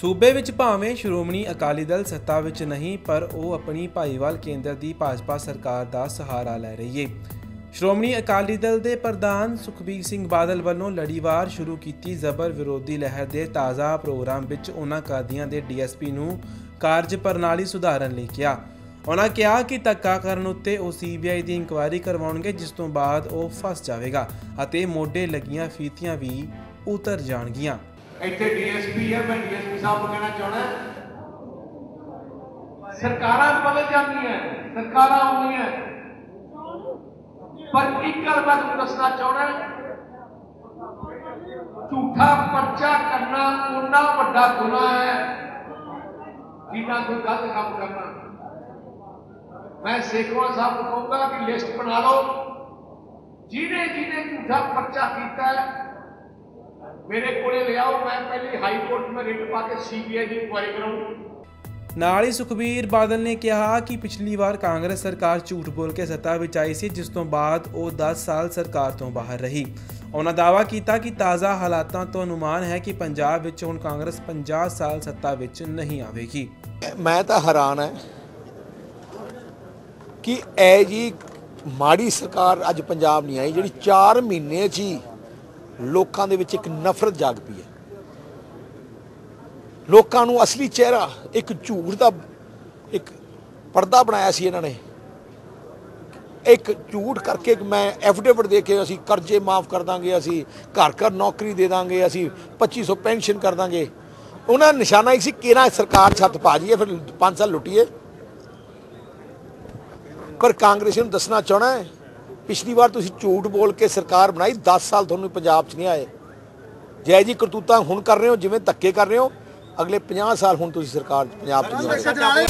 ਸੂਬੇ ਵਿੱਚ ਭਾਵੇਂ ਸ਼੍ਰੋਮਣੀ ਅਕਾਲੀ ਦਲ ਸੱਤਾ ਵਿੱਚ ਨਹੀਂ, ਪਰ ਉਹ ਆਪਣੀ ਭਾਈਵਾਲ ਕੇਂਦਰ ਦੀ ਭਾਜਪਾ ਸਰਕਾਰ ਦਾ ਸਹਾਰਾ ਲੈ ਰਹੀ ਹੈ ਸ਼੍ਰੋਮਣੀ ਅਕਾਲੀ ਦਲ ਦੇ ਪ੍ਰਧਾਨ ਸੁਖਬੀਰ ਸਿੰਘ ਬਾਦਲ ਵੱਲੋਂ ਲੜੀਵਾਰ ਸ਼ੁਰੂ ਕੀਤੀ ਜ਼ਬਰ ਵਿਰੋਧੀ ਲਹਿਰ ਦੇ ਤਾਜ਼ਾ ਪ੍ਰੋਗਰਾਮ ਵਿੱਚ ਉਹਨਾਂ ਕਾਦੀਆਂ ਦੇ ਡੀਐਸਪੀ ਨੂੰ ਕਾਰਜ ਪ੍ਰਣਾਲੀ ਸੁਧਾਰਨ ਲਈ ਕਿਹਾ। ਉਹਨਾਂ ਕਿਹਾ ਕਿ ਧੱਕਾ ਕਰਨ ਉੱਤੇ ਉਹ ਸੀਬੀਆਈ ਦੀ ਇਨਕੁਆਇਰੀ ਕਰਵਾਉਣਗੇ, ਜਿਸ ਤੋਂ ਬਾਅਦ ਉਹ ਫਸ ਜਾਵੇਗਾ ਅਤੇ ਮੋਢੇ ਲੱਗੀਆਂ ਫੀਤੀਆਂ ਵੀ ਉਤਰ ਜਾਣਗੀਆਂ। ਇੱਥੇ ਡੀਐਸਪੀ ਹੈ ਮੈਂ ਡੀਐਸਪੀ ਸਾਹਿਬ ਨੂੰ ਕਹਿਣਾ ਚਾਹਣਾ ਸਰਕਾਰਾਂ ਬਦਲ ਜਾਂਦੀਆਂ ਸਰਕਾਰਾਂ ਆਉਂਦੀਆਂ ਪਰ ਇੱਕ ਗੱਲ ਮੈਂ ਤੁਹਾਨੂੰ ਦੱਸਣਾ ਚਾਹਣਾ ਝੂਠਾ ਪਰਚਾ ਕਰਨਾ ਉਹਨਾਂ ਵੱਡਾ ਗੁਨਾਹ ਹੈ ਜਿੰਨਾ ਕੋਈ ਗਲਤ ਕੰਮ ਕਰਨਾ। ਮੈਂ ਸੇਖਵਾ ਸਾਹਿਬ ਨੂੰ ਕਹੂੰਗਾ ਕਿ ਲਿਸਟ ਬਣਾ ਲਓ। ਜਿਹਨੇ ਜਿਹਨੇ ਝੂਠਾ ਪਰਚਾ ਕੀਤਾ ਹੈ ਮੇਰੇ ਕੋਲੇ ਲਿਆਓ ਮੈਂ ਪਹਿਲੇ ਹਾਈ ਕੋਰਟ में ਰਿਟ ਪਾ ਕੇ ਸੀਬੀਆਈ ਦੀ ਇਨਕੁਆਇਰੀ ਕਰਾਉਂ ਨਾਲ ਹੀ ਸੁਖਬੀਰ ਬਾਦਲ ਨੇ ਕਿਹਾ ਕਿ ਪਿਛਲੀ ਵਾਰ ਕਾਂਗਰਸ ਸਰਕਾਰ ਝੂਠ ਬੋਲ ਕੇ ਸੱਤਾ ਵਿੱਚ ਆਈ ਸੀ ਜਿਸ ਤੋਂ ਬਾਅਦ ਉਹ 10 ਸਾਲ ਸਰਕਾਰ ਤੋਂ ਬਾਹਰ ਰਹੀ। ਉਹਨਾਂ ਦਾਅਵਾ ਕੀਤਾ ਕਿ ਤਾਜ਼ਾ ਹਾਲਾਤਾਂ ਤੋਂ ਅਨੁਮਾਨ ਹੈ ਕਿ ਪੰਜਾਬ ਵਿੱਚ ਹੁਣ ਕਾਂਗਰਸ 50 ਸਾਲ ਸੱਤਾ ਵਿੱਚ ਨਹੀਂ ਆਵੇਗੀ। ਮੈਂ ਤਾਂ ਹੈਰਾਨ ਹੈ ਕਿ ਐ ਜੀ ਮਾੜੀ ਸਰਕਾਰ ਅੱਜ ਪੰਜਾਬ ਨਹੀਂ ਆਈ ਜਿਹੜੀ 4 ਮਹੀਨੇ 'ਚ ਹੀ ਲੋਕਾਂ ਦੇ ਵਿੱਚ ਇੱਕ ਨਫ਼ਰਤ ਜਾਗ ਪਈ ਹੈ। ਲੋਕਾਂ ਨੂੰ ਅਸਲੀ ਚਿਹਰਾ, ਇੱਕ ਝੂਠ ਦਾ, ਇੱਕ ਪਰਦਾ ਬਣਾਇਆ ਸੀ ਇਹਨਾਂ ਨੇ। ਇੱਕ ਝੂਠ ਕਰਕੇ ਮੈਂ ਐਫੀਡੇਵਿਟ ਦੇ ਕੇ ਅਸੀਂ ਕਰਜ਼ੇ ਮਾਫ ਕਰ ਦਾਂਗੇ, ਅਸੀਂ ਘਰ ਘਰ ਨੌਕਰੀ ਦੇ ਦਾਂਗੇ, ਅਸੀਂ 2500 ਪੈਨਸ਼ਨ ਕਰ ਦਾਂਗੇ। ਉਹਨਾਂ ਦਾ ਨਿਸ਼ਾਨਾ ਹੀ ਸੀ, ਕਿਹੜਾ ਸਰਕਾਰ ਛੱਤ ਪਾ ਜਾਈਏ, ਫਿਰ 5 ਸਾਲ ਲੁੱਟੀਏ। ਪਰ ਕਾਂਗਰਸ ਨੂੰ ਦੱਸਣਾ ਚਾਹਣਾ ਹੈ ਪਿਛਲੀ ਵਾਰ ਤੁਸੀਂ ਝੂਠ ਬੋਲ ਕੇ ਸਰਕਾਰ ਬਣਾਈ 10 ਸਾਲ ਤੁਹਾਨੂੰ ਪੰਜਾਬ 'ਚ ਨਹੀਂ ਆਏ। ਜੈ ਜੀ ਕਰਤੂਤਾਂ ਹੁਣ ਕਰ ਰਹੇ ਹੋ, ਜਿਵੇਂ ਧੱਕੇ ਕਰ ਰਹੇ ਹੋ, ਅਗਲੇ 50 ਸਾਲ ਹੁਣ ਤੁਸੀਂ ਸਰਕਾਰ 'ਚ ਪੰਜਾਬ 'ਚ ਨਹੀਂ ਆਏ।